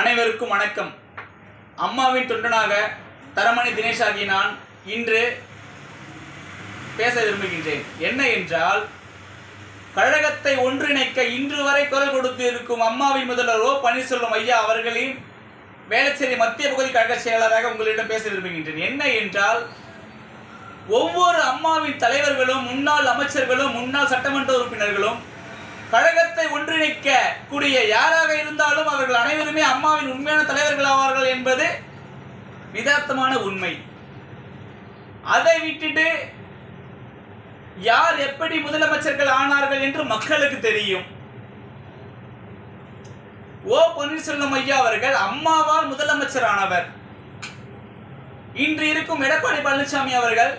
அனைவருக்கும் வணக்கம். அம்மாவின் தொண்டனாக தரமணி தினேஷ் ஆகிய நான் இன்று பேச விரும்புகின்றேன். என்ன என்றால் கழகத்தை ஒன்றிணைக்க இன்று வரை குரல் கொடுத்து இருக்கும் அம்மாவின் முதல்வர் ஓ பன்னீர்செல்வம் ஐயா அவர்களின் வேளச்சேரி மத்திய பகுதி கழக செயலாளராக உங்களிடம் பேச விரும்புகின்றேன். என்ன என்றால் ஒவ்வொரு அம்மாவின் தலைவர்களும் முன்னாள் அமைச்சர்களும் முன்னாள் சட்டமன்ற உறுப்பினர்களும் கழகத்தை ஒன்றிணைக்க கூடிய யாராக இருந்தாலும் அவர்கள் அனைவருமே அம்மாவின் உண்மையான தலைவர்கள் ஆவார்கள் என்பது விதார்த்தமான உண்மை. அதை விட்டுட்டு யார் எப்படி முதலமைச்சர்கள் ஆனார்கள் என்று மக்களுக்கு தெரியும். ஓ பன்னீர்செல்வம் ஐயா அவர்கள் அம்மாவால் முதலமைச்சர் ஆனவர். இன்று இருக்கும் எடப்பாடி பழனிசாமி அவர்கள்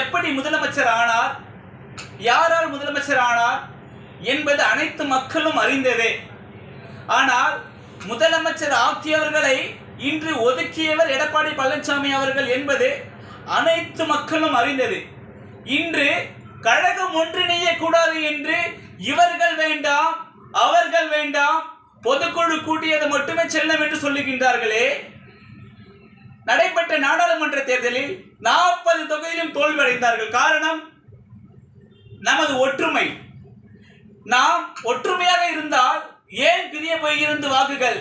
எப்படி முதலமைச்சர் ஆனார்? யாரால் முதலமைச்சர் ஆனார்? என்பது அனைத்து மக்களும் அறிந்ததே. ஆனால் முதலமைச்சர் ஆக்கியவர்களை இன்று ஒதுக்கியவர் எடப்பாடி பழனிசாமி அவர்கள் என்பது அனைத்து மக்களும் அறிந்தது. இன்று கழகம் ஒன்றிணைய கூடாது என்று இவர்கள் வேண்டாம் அவர்கள் வேண்டாம் பொதுக்குழு கூட்டியது மட்டுமே செல்லும் என்று சொல்லுகின்றார்களே. நடைபெற்ற நாடாளுமன்ற தேர்தலில் நாற்பது தொகுதியிலும் தோல்வி அடைந்தார்கள் காரணம் நமது ஒற்றுமை. நாம் ஒற்றுமையாக இருந்தால் ஏன் பிரிய போகிறது வாக்குகள்?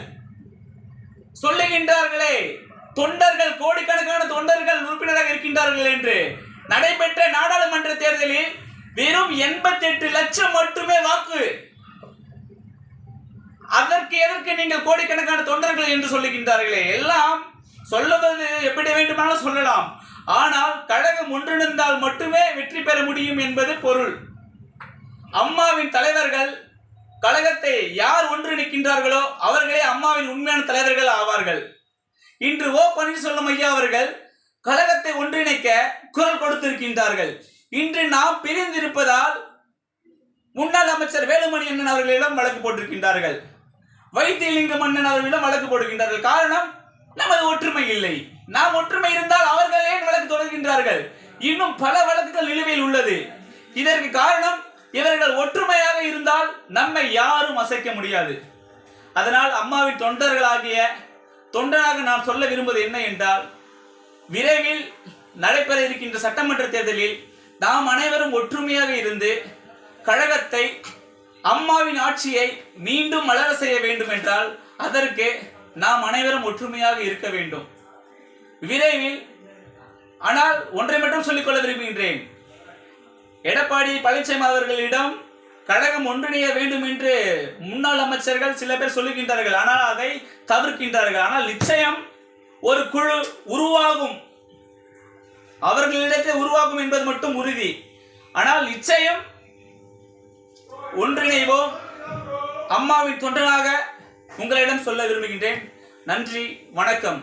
சொல்லுகின்றார்களே தொண்டர்கள் கோடிக்கணக்கான தொண்டர்கள் உறுப்பினராக இருக்கின்றார்கள் என்று. நடைபெற்ற நாடாளுமன்ற தேர்தலில் வெறும் எண்பத்தி எட்டு லட்சம் மட்டுமே வாக்கு. அதற்கு எதற்கு நீங்கள் கோடிக்கணக்கான தொண்டர்கள் என்று சொல்லுகின்றார்களே? எல்லாம் சொல்லுவது எப்படி வேண்டுமானாலும் சொல்லலாம். ஆனால் கழகம் ஒன்றிணைந்தால் மட்டுமே வெற்றி பெற முடியும் என்பது பொருள். அம்மாவின் தலைவர்கள் கழகத்தை யார் ஒன்றிணைக்கின்றார்களோ அவர்களே அம்மாவின் உண்மையான தலைவர்கள் ஆவார்கள். இன்று ஓ பன்னீர்செல்வம் ஐயா அவர்கள் கழகத்தை ஒன்றிணைக்க குரல் கொடுத்திருக்கின்றார்கள். இன்று நாம் பிரிந்திருப்பதால் முன்னாள் அமைச்சர் வேலுமணி அண்ணன் அவர்களிடம் வழக்கு போட்டிருக்கின்றார்கள். வைத்தியலிங்கம் அண்ணன் அவர்களிடம் வழக்கு போடுகின்றார்கள். காரணம் நமது ஒற்றுமை இல்லை. நாம் ஒற்றுமை இருந்தால் அவர்கள் ஏன் வழக்கு தொடர்கின்றார்கள்? இன்னும் பல வழக்குகள் நிலுவையில் உள்ளது. இதற்கு காரணம் இவர்கள் ஒற்றுமையாக இருந்தால் நம்மை யாரும் அசைக்க முடியாது. அதனால் அம்மாவின் தொண்டர்களாகிய தொண்டனாக நான் சொல்ல விரும்புவது என்ன என்றால் விரைவில் நடைபெற இருக்கின்ற சட்டமன்ற தேர்தலில் நாம் அனைவரும் ஒற்றுமையாக இருந்து கழகத்தை அம்மாவின் ஆட்சியை மீண்டும் மலர செய்ய வேண்டும் என்றால் அதற்கு நாம் அனைவரும் ஒற்றுமையாக இருக்க வேண்டும். விரைவில் ஆனால் ஒன்றை மட்டும் சொல்லிக்கொள்ள விரும்புகின்றேன். எடப்பாடி பழனிசாமி அவர்களிடம் கழகம் ஒன்றிணைய வேண்டும் என்று முன்னாள் அமைச்சர்கள் சில பேர் சொல்லுகின்றார்கள். ஆனால் அதை தவிர்க்கின்றார்கள். ஆனால் நிச்சயம் ஒரு குழு உருவாகும். அவர்களிடத்தை உருவாகும் என்பது மட்டும் உறுதி. ஆனால் நிச்சயம் ஒன்றிணைவோம். அம்மாவின் தொண்டனாக உங்களிடம் சொல்ல விரும்புகின்றேன். நன்றி வணக்கம்.